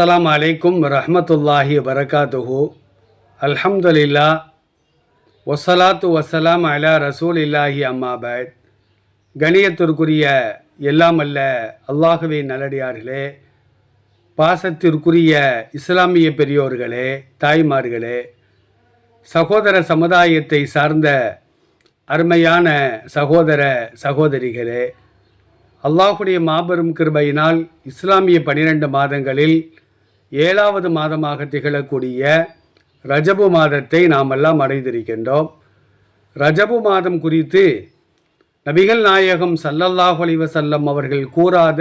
அஸ்ஸலாமு அலைக்கும் ரஹமத்துல்லாஹி வரகாத்துஹு அல்ஹம்துலில்லா ஒசலாத்து வசலாம் அலா ரசூலில்லாஹி அம்மாபாத் கணியத்திற்குரிய எல்லாம் அல்ல அல்லாஹுவே நல்லடியார்களே பாசத்திற்குரிய இஸ்லாமிய பெரியோர்களே தாய்மார்களே சகோதர சமுதாயத்தை சார்ந்த அருமையான சகோதர சகோதரிகளே அல்லாஹுடைய மாபெரும் கிருபையினால் இஸ்லாமிய பனிரெண்டு மாதங்களில் ஏழாவது மாதமாக திகழக்கூடிய ரஜபு மாதத்தை நாம் எல்லாம் அடைந்திருக்கின்றோம். ரஜபு மாதம் குறித்து நபிகள் நாயகம் சல்லல்லாஹு அலைஹி வஸல்லம் அவர்கள் கூறாத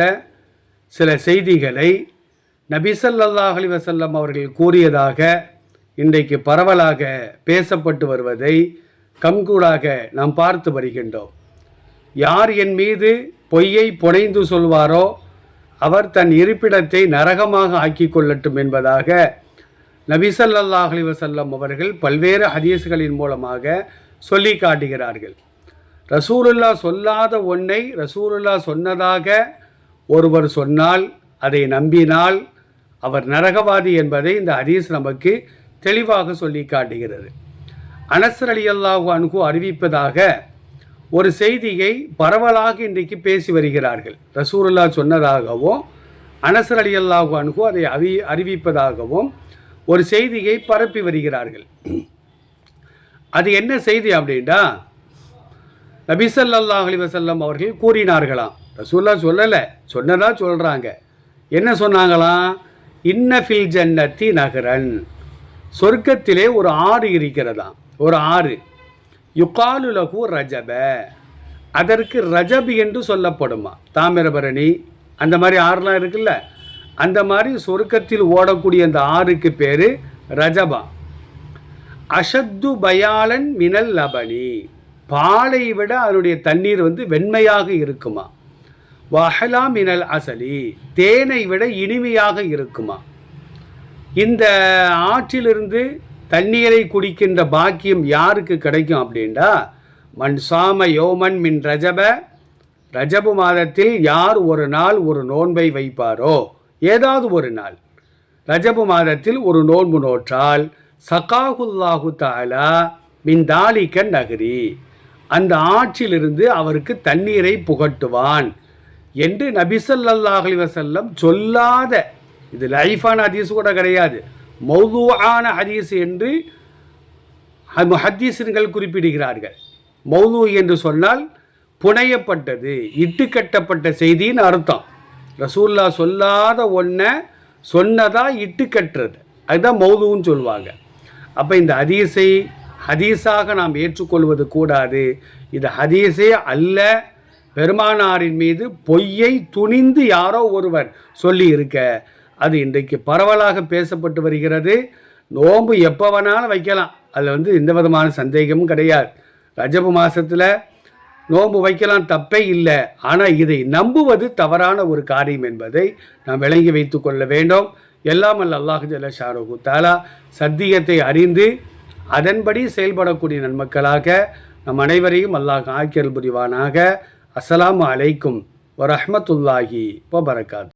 சில செய்திகளை நபி ஸல்லல்லாஹு அலைஹி வஸல்லம் அவர்கள் கூறியதாக இன்றைக்கு பரவலாக பேசப்பட்டு வருவதை கம்கூடாக நாம் பார்த்து வருகின்றோம். யார் என் மீது பொய்யை புனைந்து சொல்வாரோ அவர் தன் இருப்பிடத்தை நரகமாக ஆக்கிக் கொள்ளட்டும் என்பதாக நபிசல்லாஹ் அலிவசல்லம் அவர்கள் பல்வேறு ஹதீஸ்களின் மூலமாக சொல்லி காட்டுகிறார்கள். ரசூலுல்லா சொல்லாத ஒன்றை ரசூலுல்லா சொன்னதாக ஒருவர் சொன்னால் அதை நம்பினால் அவர் நரகவாதி என்பதை இந்த ஹதீஸ் நமக்கு தெளிவாக சொல்லி காட்டுகிறது. அனசர் அலி அல்லாஹு அணுகு அறிவிப்பதாக ஒரு செய்தியை பரவலாக இன்றைக்கு பேசி வருகிறார்கள். ரசூருல்லா சொன்னதாகவும் அனசர் அலி அல்லாஹு அதை அறி அறிவிப்பதாகவும் ஒரு செய்தியை பரப்பி வருகிறார்கள். அது என்ன செய்தி அப்படின்னா நபிசல்லா அலி வசல்லம் அவர்கள் கூறினார்களாம். ரசூல்லா சொல்லலை சொன்னதா சொல்கிறாங்க என்ன சொன்னாங்களாம்? இன்னஃபில் ஜன்னத்தி நகரன். சொர்க்கத்திலே ஒரு ஆறு இருக்கிறதாம். ஒரு ஆறு. யுகாலு லகு ரஜப. அதற்கு ரஜப் என்று சொல்லப்படுமா? தாமிரபரணி அந்த மாதிரி ஆறுலாம் இருக்குல்ல? அந்த மாதிரி சொர்க்கத்தில் ஓடக்கூடிய அந்த ஆறுக்கு பேர் ரஜபா. அஷத்து பயாலன் மினல் லபனி. பாலை விட அதனுடைய தண்ணீர் வந்து வெண்மையாக இருக்குமா? வஹலா மினல் அசலி. தேனை விட இனிமையாக இருக்குமா? இந்த ஆற்றிலிருந்து தண்ணீரை குடிக்கின்ற பாக்கியம் யாருக்கு கிடைக்கும் அப்படின்டா மண் சாம யோமன் மின் ரஜப ரஜபு மாதத்தில் யார் ஒரு நாள் ஒரு நோன்பை வைப்பாரோ? ஏதாவது ஒரு நாள். ரஜபு மாதத்தில் ஒரு நோன்பு நோற்றால் சகாகுல்லாஹு தாலா மின் தாலிக்க நகரி அந்த ஆற்றிலிருந்து அவருக்கு தண்ணீரை புகட்டுவான் என்று நபிசல்லாஹ் அலி வசல்லம் சொல்லாத இது லைஃபான அதிசு கூட கிடையாது மௌதுவான ஹதீஸ் என்று ஹதீசர்கள் குறிப்பிடுகிறார்கள். மௌது என்று சொன்னால் புனையப்பட்டது இட்டு கட்டப்பட்ட செய்தின்னு அர்த்தம். ரசூல்லா சொல்லாத ஒன்றை இட்டு கெட்டது அதுதான் மௌதுன்னு சொல்லுவாங்க. அப்போ இந்த ஹதீஸை ஹதீஸாக நாம் ஏற்றுக்கொள்வது கூடாது. இது ஹதீஸே அல்ல. பெருமானாரின் மீது பொய்யை துணிந்து யாரோ ஒருவர் சொல்லி இருக்க அது இன்றைக்கு பரவலாக பேசப்பட்டு வருகிறது. நோன்பு எப்போ வேணாலும் வைக்கலாம். அதில் வந்து எந்த விதமான சந்தேகமும் கிடையாது. ரஜபு மாதத்தில் நோன்பு வைக்கலாம் தப்பே இல்லை. ஆனால் இதை நம்புவது தவறான ஒரு காரியம் என்பதை நாம் விளங்கி வைத்து கொள்ள வேண்டும். எல்லாம் அல்ல அல்லாஹு ஜல்ல ஷாருகு தாலா சத்தியத்தை அறிந்து அதன்படி செயல்படக்கூடிய நன்மக்களாக நம் அனைவரையும் அல்லாஹ் ஆக்கியல் புரிவானாக. அஸ்லாம் அலைக்கும் வரஹ்மத்துல்லாஹி வபரகாத்.